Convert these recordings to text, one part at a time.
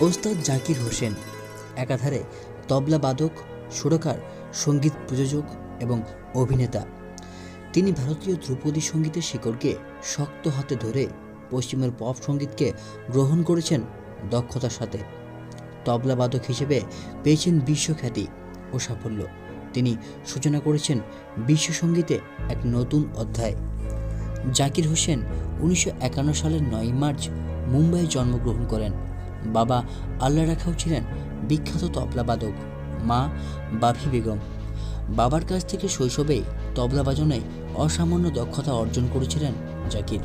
ওস্তাদ জাকির হোসেন। একাধারে তবলা বাদক, সুরকার, সংগীত প্রযোজক এবং অভিনেতা। তিনি ভারতীয় ধ্রুপদী সঙ্গীতের শিকড়কে শক্ত হাতে ধরে পশ্চিমের পপ সঙ্গীতকে গ্রহণ করেছেন দক্ষতার সাথে। তবলা বাদক হিসেবে পেয়েছেন বিশ্বখ্যাতি ও সাফল্য। তিনি সূচনা করেছেন বিশ্ব সঙ্গীতে এক নতুন অধ্যায়। জাকির হোসেন উনিশশো একান্ন সালের নয় মার্চ মুম্বাইয়ে জন্মগ্রহণ করেন। বাবা আল্লাহ রাখাও ছিলেন বিখ্যাত তবলাবাদক, মা বাফি বেগম। বাবার কাছ থেকে শৈশবেই তবলা বাজনায় অসামান্য দক্ষতা অর্জন করেছিলেন জাকির।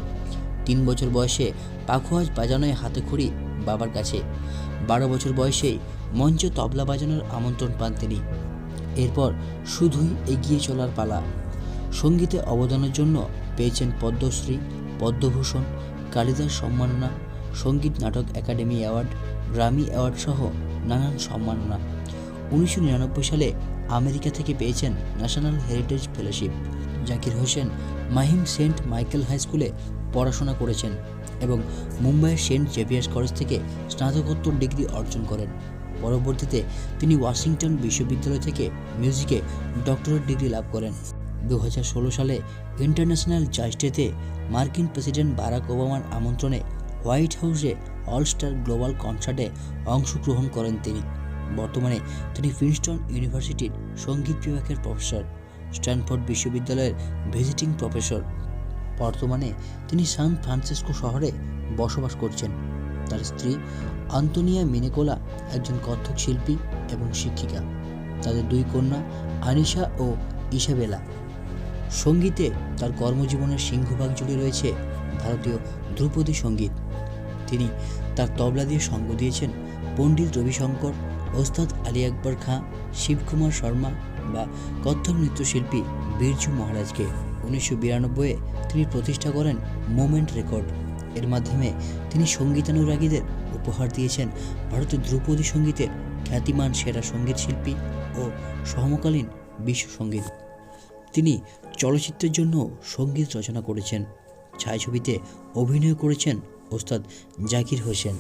তিন বছর বয়সে পাখোয়াজ বাজানোয় হাতে খড়ি বাবার কাছে। বারো বছর বয়সেই মঞ্চে তবলা বাজানোর আমন্ত্রণ পান তিনি। এরপর শুধুই এগিয়ে চলার পালা। সঙ্গীতে অবদানের জন্য পেয়েছেন পদ্মশ্রী, পদ্মভূষণ, কালিদাস সম্মাননা সংগীত নাটক একাডেমি অ্যাওয়ার্ড, গ্রামি অ্যাওয়ার্ড সহ নানান সম্মাননা। উনিশশো নিরানব্বই সালে আমেরিকা থেকে পেয়েছেন national heritage fellowship. Zakir Hussain Mahim saint Michael high স্কুলে পড়াশোনা করেছেন এবং মুম্বাইয়ের সেন্ট জেভিয়ার্স কলেজ থেকে স্নাতকোত্তর ডিগ্রি অর্জন করেন। পরবর্তীতে তিনি ওয়াশিংটন বিশ্ববিদ্যালয় থেকে মিউজিকে ডক্টরেট ডিগ্রি লাভ করেন। দু হাজার ষোলো সালে ইন্টারন্যাশনাল জাজ ডেতে মার্কিন প্রেসিডেন্ট বারাক ওবামার আমন্ত্রণে হোয়াইট হাউসে অল স্টার গ্লোবাল কনসার্টে অংশগ্রহণ করেন তিনি। বর্তমানে তিনি প্রিন্সটন ইউনিভার্সিটির সংগীত বিভাগের প্রফেসর, স্ট্যানফোর্ড বিশ্ববিদ্যালয়ের ভিজিটিং প্রফেসর। বর্তমানে তিনি সান ফ্রান্সিসকো শহরে বসবাস করছেন। তার স্ত্রী আন্তোনিয়া মিনেকোলা একজন কত্থক শিল্পী এবং শিক্ষিকা। তাদের দুই কন্যা আনিশা ও ইসাবেলা। সঙ্গীতে তার কর্মজীবনের সিংহভাগ জুড়ে রয়েছে ভারতীয় ধ্রুপদী সংগীত। তিনি তার তবলা দিয়ে সঙ্গ দিয়েছেন পণ্ডিত রবিশঙ্কর, ওস্তাদ আলী আকবর খাঁ, শিবকুমার শর্মা বা কত্থক নৃত্যশিল্পী বীরজু মহারাজকে। উনিশশো বিরানব্বইয়ে তিনি প্রতিষ্ঠা করেন মোমেন্ট রেকর্ড। এর মাধ্যমে তিনি সঙ্গীতানুরাগীদের উপহার দিয়েছেন ভারতের ধ্রুপদী সঙ্গীতের খ্যাতিমান সেরা সংগীত শিল্পী ও সমকালীন বিশ্ব সংগীত। তিনি চলচ্চিত্রের জন্য সংগীত রচনা করেছেন। ছায়াছবিতে অভিনয় করেছেন ওস্তাদ জাকির হোসেন।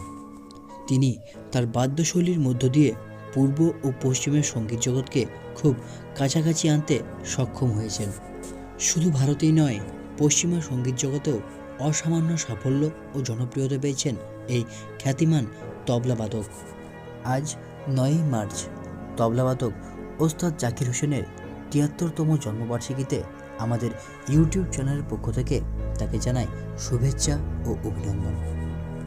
তিনি তার বাদ্যশৈলীর মধ্য দিয়ে পূর্ব ও পশ্চিমের সংগীত জগৎকে খুব কাছাকাছি আনতে সক্ষম হয়েছেন। শুধু ভারতেই নয়, পশ্চিমা সংগীত জগতেও অসামান্য সাফল্য ও জনপ্রিয়তা পেয়েছেন এই খ্যাতিমান তবলাবাদক আজ নয়ই মার্চ তবলাবাদক ওস্তাদ জাকির হোসেনের তিয়াত্তরতম জন্মবার্ষিকীতে আমাদের ইউটিউব চ্যানেলের পক্ষ থেকে তাকে জানাই শুভেচ্ছা ও অভিনন্দন।